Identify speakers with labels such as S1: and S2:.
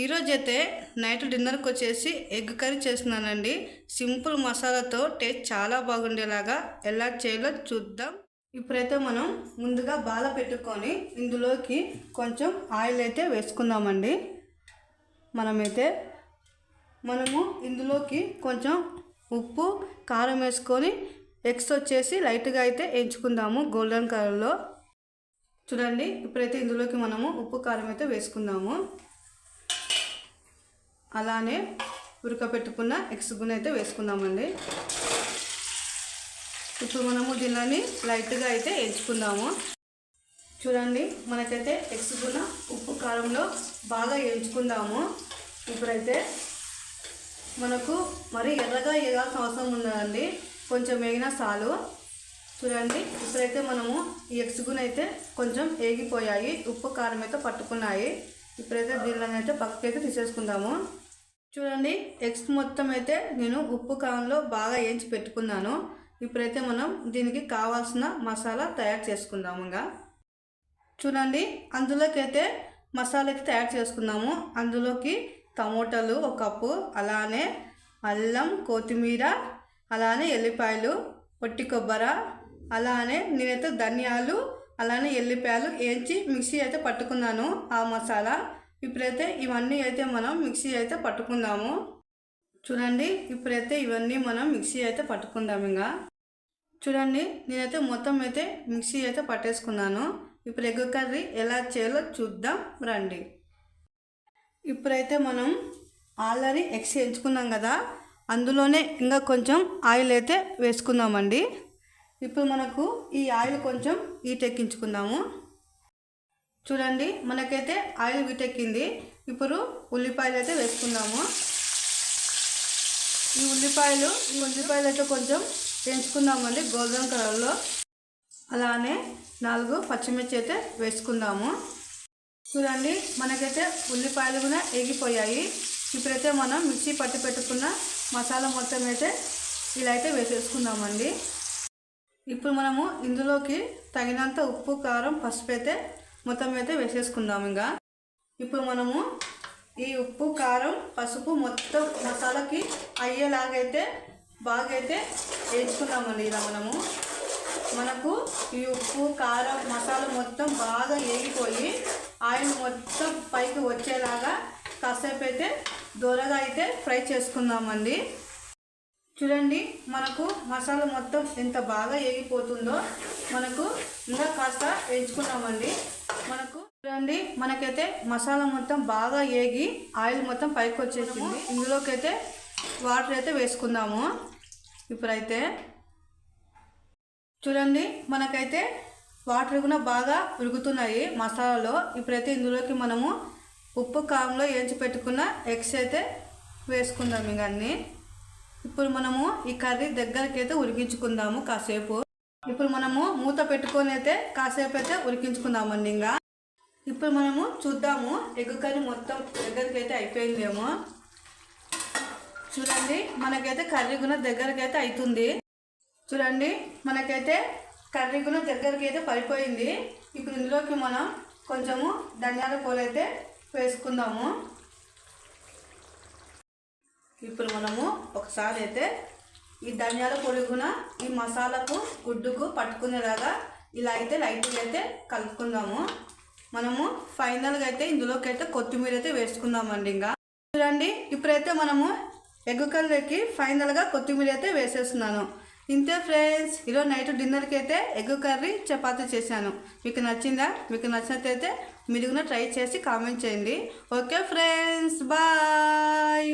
S1: ఈరోజు అయితే నైట్ డిన్నర్కి వచ్చేసి ఎగ్ కర్రీ చేస్తున్నానండి. సింపుల్ మసాలాతో టేస్ట్ చాలా బాగుండేలాగా ఎలా చేయాలో చూద్దాం. ఇప్పుడైతే మనం ముందుగా బాల పెట్టుకొని ఇందులోకి కొంచెం ఆయిల్ అయితే వేసుకుందామండి. మనమైతే మనము ఇందులోకి కొంచెం ఉప్పు కారం వేసుకొని ఎగ్స్ వచ్చేసి లైట్గా అయితే ఎంచుకుందాము గోల్డెన్ కలర్లో. చూడండి ఇప్పుడైతే ఇందులోకి మనము ఉప్పు కారం అయితే వేసుకుందాము. అలానే ఉడకపెట్టుకున్న ఎగ్స్ గుణ అయితే వేసుకుందామండి. ఇప్పుడు మనము దీనిని లైట్గా అయితే ఎంచుకుందాము చూడండి మనకైతే ఎగ్స్ గుణ ఉప్పు కారంలో బాగా ఎంచుకుందాము ఇప్పుడైతే మనకు మరి ఎర్రగా ఎగాల్సిన అవసరం ఉండదండి. కొంచెం వేగినా చాలు. చూడండి ఇప్పుడైతే మనము ఈ ఎగ్స్ గుణ అయితే కొంచెం ఏగిపోయాయి. ఉప్పు కారం అయితే పట్టుకున్నాయి. ఇప్పుడైతే దీనిని అయితే పక్కకైతే తీసేసుకుందాము. చూడండి ఎగ్స్ మొత్తం అయితే నేను ఉప్పు కారంలో బాగా వేయించి పెట్టుకున్నాను. ఇప్పుడైతే మనం దీనికి కావాల్సిన మసాలా తయారు చేసుకుందాము ఇంకా. చూడండి అందులోకైతే మసాలాకి మసాలా అయితే తయారు చేసుకుందాము. అందులోకి టమోటాలు ఒక కప్పు అలానే అల్లం కొత్తిమీర అలానే ఎల్లిపాయలు పొట్టి కొబ్బర అలానే నేనైతే ధనియాలు అలానే ఎల్లిపాయలు వేయించి మిక్సీ అయితే పట్టుకున్నాను ఆ మసాలా. ఇప్పుడైతే ఇవన్నీ అయితే మనం మిక్సీ అయితే పట్టుకుందాము. చూడండి ఇప్పుడైతే ఇవన్నీ మనం మిక్సీ అయితే పట్టుకుందాము ఇంకా చూడండి నేనైతే మొత్తం అయితే మిక్సీ అయితే పట్టేసుకున్నాను. ఇప్పుడు ఎగ్ కర్రీ ఎలా చేయాలో చూద్దాం రండి. ఇప్పుడైతే మనం ఆల్రెడీ ఎగ్స్ ఎంచుకున్నాం కదా అందులోనే ఇంకా కొంచెం ఆయిల్ అయితే వేసుకుందామండి. ఇప్పుడు మనకు ఈ ఆయిల్ కొంచెం ఈటెక్కించుకుందాము చూడండి మనకైతే ఆయిల్ విటెక్కింది. ఇప్పుడు ఉల్లిపాయలు అయితే వేసుకుందాము. ఈ ఉల్లిపాయలు ఈ ఉల్లిపాయలు అయితే కొంచెం పెంచుకుందామండి గోల్డెన్ కలర్లో. అలానే నాలుగు పచ్చిమిర్చి అయితే వేసుకుందాము. చూడండి మనకైతే ఉల్లిపాయలు కూడా ఎగిపోయాయి. ఇప్పుడైతే మనం మిక్సీ పట్టి పెట్టుకున్న మసాలా మొత్తం అయితే ఇలా అయితే వేసేసుకుందామండి. ఇప్పుడు మనము ఇందులోకి తగినంత ఉప్పు కారం పసుపు అయితే మొత్తం అయితే వేసేసుకుందాం ఇంకా. ఇప్పుడు మనము ఈ ఉప్పు కారం పసుపు మొత్తం మసాలాకి అయ్యేలాగైతే బాగా అయితే వేయించుకుందామండి ఇలా మనము. మనకు ఈ ఉప్పు కారం మసాలా మొత్తం బాగా వేగిపోయి ఆయిల్ మొత్తం పైకి వచ్చేలాగా కాసేపు అయితే దూరగా అయితే ఫ్రై చేసుకుందామండి. చూడండి మనకు మసాలా మొత్తం ఎంత బాగా వేగిపోతుందో మనకు ఇంకా కాస్త వేయించుకున్నామండి. మనకు చూడండి మనకైతే మసాలా మొత్తం బాగా వేగి ఆయిల్ మొత్తం పైకి వచ్చేసింది. ఇందులోకి అయితే వాటర్ అయితే వేసుకుందాము ఇప్పుడైతే. చూడండి మనకైతే వాటర్ కూడా బాగా ఉరుగుతున్నాయి మసాలాలో. ఇప్పుడైతే ఇందులోకి మనము ఉప్పు కారంలో వేయించి పెట్టుకున్న ఎగ్స్ అయితే వేసుకుందాం ఇంక అన్నీ. ఇప్పుడు మనము ఈ కర్రీ దగ్గరికి అయితే ఉడికించుకుందాము కాసేపు. ఇప్పుడు మనము మూత పెట్టుకొని అయితే కాసేపు అయితే ఉడికించుకుందామండి ఇంకా. ఇప్పుడు మనము చూద్దాము ఎగ్ కర్రీ మొత్తం దగ్గరికి అయితే అయిపోయిందేమో. చూడండి మనకైతే కర్రీ కూడా దగ్గరికి అయితే అవుతుంది చూడండి మనకైతే కర్రీ కూడా దగ్గరికి అయితే పడిపోయింది. ఇప్పుడు ఇందులోకి మనం కొంచెము ధనియాల పూలు అయితే వేసుకుందాము. ఇప్పుడు మనము ఒకసారి అయితే ఈ ధనియాల పొడి కూడా ఈ మసాలాకు గుడ్డుకు పట్టుకునేలాగా ఇలా అయితే లైట్గా అయితే కలుపుకుందాము. మనము ఫైనల్గా అయితే ఇందులోకి అయితే కొత్తిమీర అయితే వేసుకుందామండి ఇంకా. చూడండి ఇప్పుడైతే మనము ఎగ్ కర్రీకి ఫైనల్గా కొత్తిమీర అయితే వేసేస్తున్నాను. ఇంతే ఫ్రెండ్స్ ఈరోజు నైట్ డిన్నర్కి అయితే ఎగ్ కర్రీ చపాతీ చేశాను. మీకు నచ్చిందా? మీకు నచ్చినట్లయితే మీరు కూడా ట్రై చేసి కామెంట్ చేయండి. Okay friends bye!